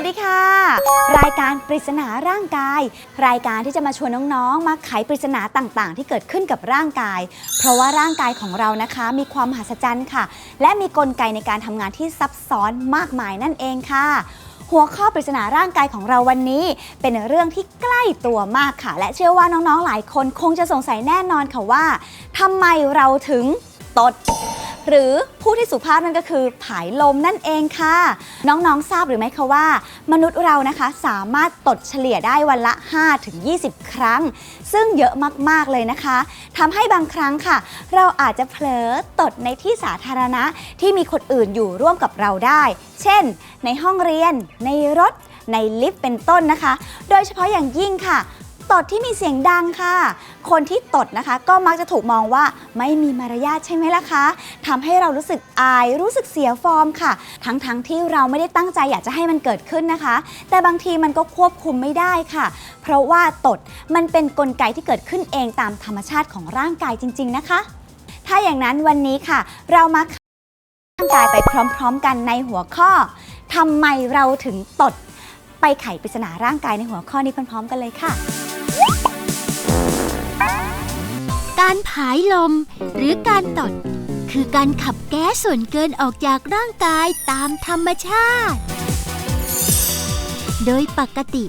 วัสดีค่ะ รายการปริศนาร่างกาย รายการที่จะมาชวนน้องๆ มาไขปริศนาต่างๆ ที่เกิดขึ้นกับร่างกาย เพราะว่าร่างกายของเรานะคะ มีความมหัศจรรย์ค่ะ และมีกลไกในการทำงานที่ซับซ้อนมากมายนั่นเองค่ะ หัวข้อปริศนาร่างกายของเราวันนี้ เป็นเรื่องที่ใกล้ตัวมากค่ะ และเชื่อว่าน้องๆ หลายคนคงจะสงสัยแน่นอนค่ะว่าทำไมเราถึงตด หรือผู้ที่สุภาพนั่นก็คือผายลมนั่นเองค่ะ น้องๆทราบหรือไม่คะว่า มนุษย์เรานะคะสามารถตดเฉลี่ยได้วันละ 5-20 ครั้ง ซึ่งเยอะมากๆเลยนะคะทำให้บางครั้งค่ะ เราอาจจะเผลอตดในที่สาธารณะที่มีคนอื่นอยู่ร่วมกับเราได้ เช่น ในห้องเรียน ในรถในลิฟต์เป็นต้นนะคะ โดยเฉพาะอย่างยิ่งค่ะ ตดที่มีเสียงดังค่ะ คนที่ตดนะคะ ก็มักจะถูกมองว่าไม่มีมารยาทใช่ไหมล่ะคะทำให้เรารู้สึกอายรู้สึกเสียฟอร์มค่ะ ทั้งๆทที่เราไม่ได้ตั้งใจอยากจะให้มันเกิดขึ้นนะคะ แต่บางทีมันก็ควบคุมไม่ได้ค่ะ เพราะว่าตดมันเป็นนกลไกที่เกิดขึ้นเองตามธรรมชาติของร่างกายจริง ๆนะคะ ถ้าอย่างนั้นวันนี้ค่ะ เรามาร่างกายไปพร้อม ๆ กันในหัวข้อทำไมเราถึงตด ไปไขปริศนาร่างกายในหัวข้อนี้พร้อมๆ กันเลยค่ะ การผายลม หรือการตด คือการขับแก๊สส่วนเกินออกจากร่างกายตามธรรมชาติ โดยปกติ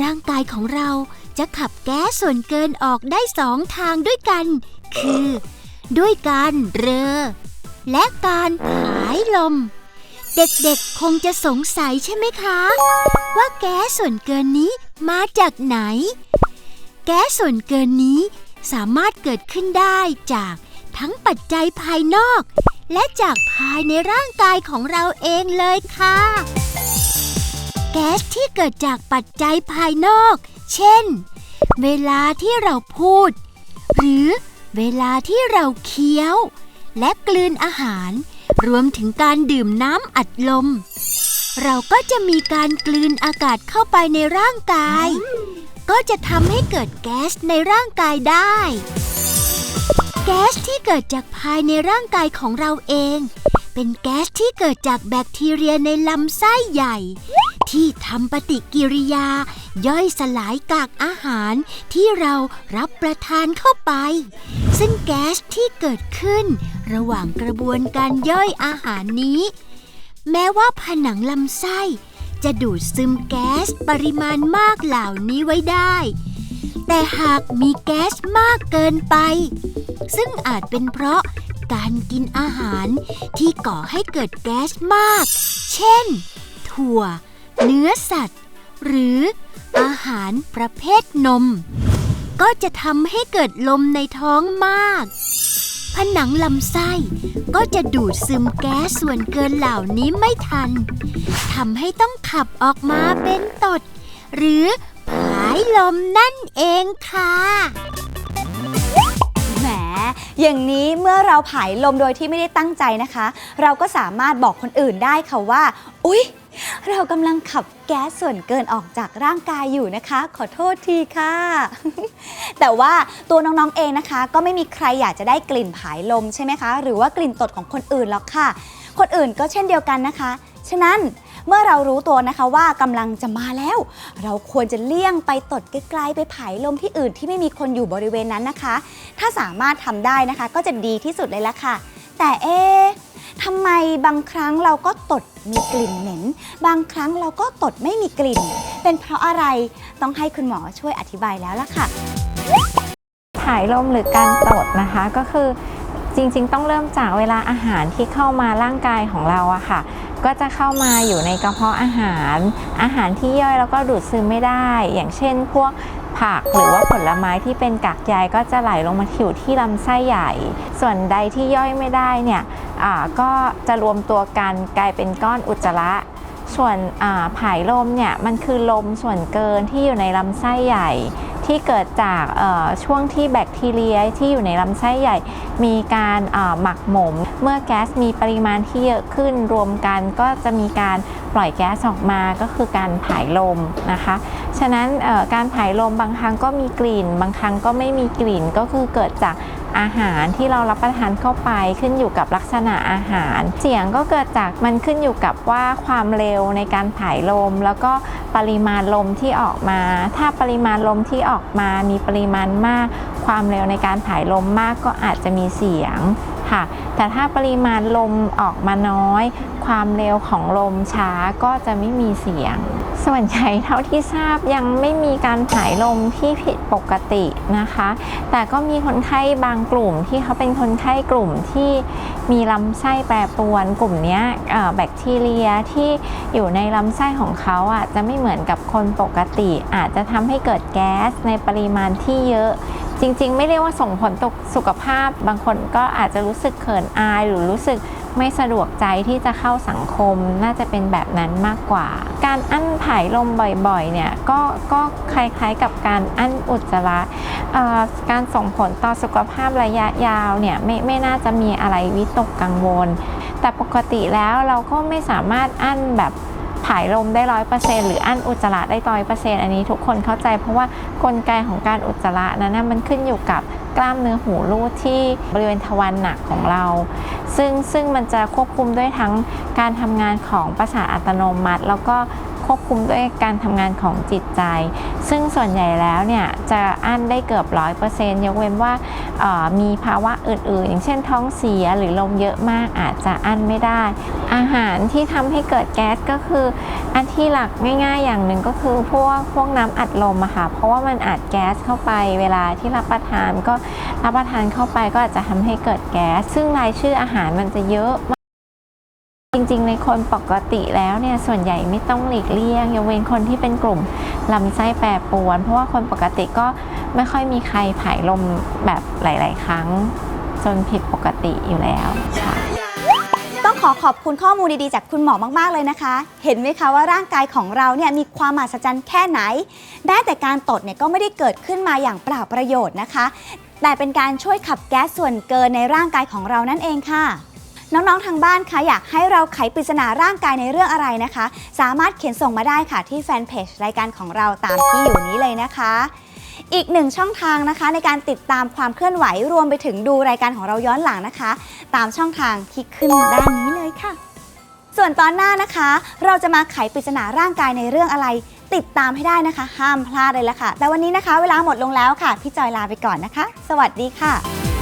ร่างกายของเราจะขับแก๊สส่วนเกินออกได้สองทางด้วยกัน คือ ด้วยการเรอ และการผายลม เด็กๆคงจะสงสัยใช่ไหมคะ ว่าแก๊สส่วนเกินนี้มาจากไหน แก๊สส่วนเกินนี้ สามารถเกิดขึ้นได้จากทั้งปัจจัยภายนอก และจากภายในร่างกายของเราเองเลยค่ะ แก๊สที่เกิดจากปัจจัยภายนอก เช่น เวลาที่เราพูด หรือเวลาที่เราเคี้ยว และกลืนอาหาร รวมถึงการดื่มน้ำอัดลม เราก็จะมีการกลืนอากาศเข้าไปในร่างกาย ก็จะทำให้เกิดแก๊สในร่างกายได้ แก๊สที่เกิดจากภายในร่างกายของเราเอง เป็นแก๊สที่เกิดจากแบคทีเรียในลำไส้ใหญ่ ที่ทำปฏิกิริยา ย่อยสลายกากอาหารที่เรารับประทานเข้าไป ซึ่งแก๊สที่เกิดขึ้น ระหว่างกระบวนการย่อยอาหารนี้ แม้ว่าผนังลำไส้ จะดูดซึมแก๊สปริมาณมากเหล่านี้ไว้ได้ แต่หากมีแก๊สมากเกินไป ซึ่งอาจเป็นเพราะการกินอาหารที่ก่อให้เกิดแก๊สมาก เช่น ถั่ว เนื้อสัตว์ หรืออาหารประเภทนม ก็จะทำให้เกิดลมในท้องมาก ผนังลำไส้ ก็จะดูดซึมแก๊สส่วนเกินเหล่านี้ไม่ทันทำให้ต้องขับออกมาเป็นตด หรือผายลมนั่นเองค่ะ แหม อย่างนี้เมื่อเราผายลมโดยที่ไม่ได้ตั้งใจนะคะ เราก็สามารถบอกคนอื่นได้ค่ะว่า อุ๊ย เรากำลังขับแก๊สส่วนเกินออกจากร่างกายอยู่นะคะ ขอโทษทีค่ะ แต่ว่าตัวน้องๆเองนะคะ ก็ไม่มีใครอยากจะได้กลิ่นผายลมใช่ไหมคะ หรือว่ากลิ่นตดของคนอื่นหรอกค่ะ คนอื่นก็เช่นเดียวกันนะคะ ฉะนั้นเมื่อเรารู้ตัวนะคะว่ากำลังจะมาแล้ว เราควรจะเลี่ยงไปตดไกลๆไปผายลมที่อื่นที่ไม่มีคนอยู่บริเวณนั้นนะคะ ถ้าสามารถทำได้นะคะ ก็จะดีที่สุดเลยละค่ะ แต่เอ๊ ทำไมบางครั้งเราก็ตดมีกลิ่นเหม็น บางครั้งเราก็ตดไม่มีกลิ่น เป็นเพราะอะไรต้องให้คุณหมอช่วยอธิบายแล้วล่ะค่ะ ถ่ายลมหรือการตดนะคะก็คือจริงๆ ต้องเริ่มจากเวลาอาหารที่เข้ามาร่างกายของเราอะค่ะ ก็จะเข้ามาอยู่ในกระเพาะอาหาร อาหารที่ย่อยแล้วก็ดูดซึมไม่ได้ อย่างเช่น พวก ผักหรือว่าผลไม้ที่เป็นกากใยก็จะไหลลงมาอยู่ที่ลำไส้ใหญ่ ส่วนใดที่ย่อยไม่ได้เนี่ยก็จะรวมตัวกันกลายเป็นก้อนอุจจาระส่วนผายลมเนี่ยมันคือลมส่วนเกินที่อยู่ในลำไส้ใหญ่ ที่เกิดจากช่วงที่แบคทีเรียที่อยู่ในลำไส้ใหญ่ มีการหมักหมม เมื่อแก๊สมีปริมาณที่เยอะขึ้นรวมกันก็จะมีการปล่อยแก๊สออกมาก็คือการผายลมนะคะ ฉะนั้นการผายลมบางครั้งก็มีกลิ่น บางครั้งก็ไม่มีกลิ่นก็คือเกิดจากอาหารที่เรารับประทานเข้าไปขึ้นอยู่กับลักษณะอาหาร เสียงก็เกิดจากมันขึ้นอยู่กับว่าความเร็วในการผายลม แล้วก็ปริมาณลมที่ออกมา ถ้าปริมาณลมที่ออกมามีปริมาณมาก ความเร็วในการผายลมมากก็อาจจะมีเสียง ค่ะ แต่ถ้าปริมาณลมออกมาน้อย ความเร็วของลมช้าก็จะไม่มีเสียง ส่วนใหญ่เท่าที่ทราบยังไม่มีการผายลมที่ผิดปกตินะคะ แต่ก็มีคนไข้บางกลุ่มที่เขาเป็นคนไข้กลุ่มที่มีลำไส้แปรปรวน กลุ่มนี้แบคทีเรียที่อยู่ในลำไส้ของเขาอะจะไม่เหมือนกับคนปกติ อาจจะทำให้เกิดแก๊สในปริมาณที่เยอะ จริงๆ ไม่เรียกว่าส่งผลต่อสุขภาพ บางคนก็อาจจะรู้สึกเขินอาย หรือรู้สึกไม่สะดวกใจที่จะเข้าสังคมน่าจะเป็นแบบนั้นมากกว่า การอั้นผายลมบ่อยๆเนี่ยก็ก็คล้ายๆกับการอั้นอุจจาระการส่งผลต่อสุขภาพระยะยาวเนี่ยไม่ไม่น่าจะมีอะไรวิตกกังวล แต่ปกติแล้วเราก็ไม่สามารถอั้นแบบ ผายลมได้ร้อยเปอร์เซ็นต์หรืออั้นอุจจาระได้ร้อยเปอร์เซ็นต์อันนี้ทุกคนเข้าใจ เพราะว่ากลไกของการอุจจาระนั้นนะมันขึ้นอยู่กับกล้ามเนื้อหูรูดที่บริเวณทวารหนักของเรา ซึ่งซึ่งมันจะควบคุมด้วยทั้งการทำงานของประสาทอัตโนมัติ แล้วก็ ควบคุมด้วยการทำงานของจิตใจ ซึ่งส่วนใหญ่แล้วเนี่ยจะอั้นได้เกือบร้อยเปอร์เซ็นต์ยกเว้นว่ามีภาวะอื่นๆ อย่างเช่นท้องเสียหรือลมเยอะมากอาจจะอั้นไม่ได้ อาหารที่ทำให้เกิดแก๊สก็คือ อันที่หลักง่ายๆอย่างหนึ่งก็คือพวกพวกน้ำอัดลมอะค่ะเพราะว่ามันอัดแก๊สเข้าไปเวลาที่รับประทานก็รับประทานเข้าไปก็อาจจะทำให้เกิดแก๊ส ซึ่งรายชื่ออาหารมันจะเยอะ จริงๆ ในคนปกติแล้วเนี่ยส่วนใหญ่ไม่ต้องหลีกเลี่ยงยกเว้นคนที่เป็นกลุ่มลำไส้แปรปรวน เพราะว่าคนปกติก็ไม่ค่อยมีใครผายลมแบบหลาย ๆ ครั้ง จนผิดปกติอยู่แล้วค่ะต้องขอขอบคุณข้อมูลดีๆ จากคุณหมอมากๆ เลยนะคะ เห็นไหมคะว่าร่างกายของเราเนี่ยมีความมหัศจรรย์แค่ไหนแม้แต่การตดเนี่ยก็ไม่ได้เกิดขึ้นมาอย่างเปล่าประโยชน์นะคะ แต่เป็นการช่วยขับแก๊สส่วนเกินในร่างกายของเรานั่นเองค่ะ น้องๆทางบ้านคะอยากให้เราไขปริศนาร่างกายในเรื่องอะไรนะคะ สามารถเขียนส่งมาได้ค่ะที่แฟนเพจรายการของเราตามที่อยู่นี้เลยนะคะ อีกหนึ่งช่องทางนะคะในการติดตามความเคลื่อนไหวรวมไปถึงดูรายการของเราย้อนหลังนะคะ ตามช่องทางที่ขึ้นด้านนี้เลยค่ะ ส่วนตอนหน้านะคะ เราจะมาไขปริศนาร่างกายในเรื่องอะไร ติดตามให้ได้นะคะ ห้ามพลาดเลยละค่ะ แต่วันนี้นะคะ เวลาหมดลงแล้วค่ะ พี่จอยลาไปก่อนนะคะ สวัสดีค่ะ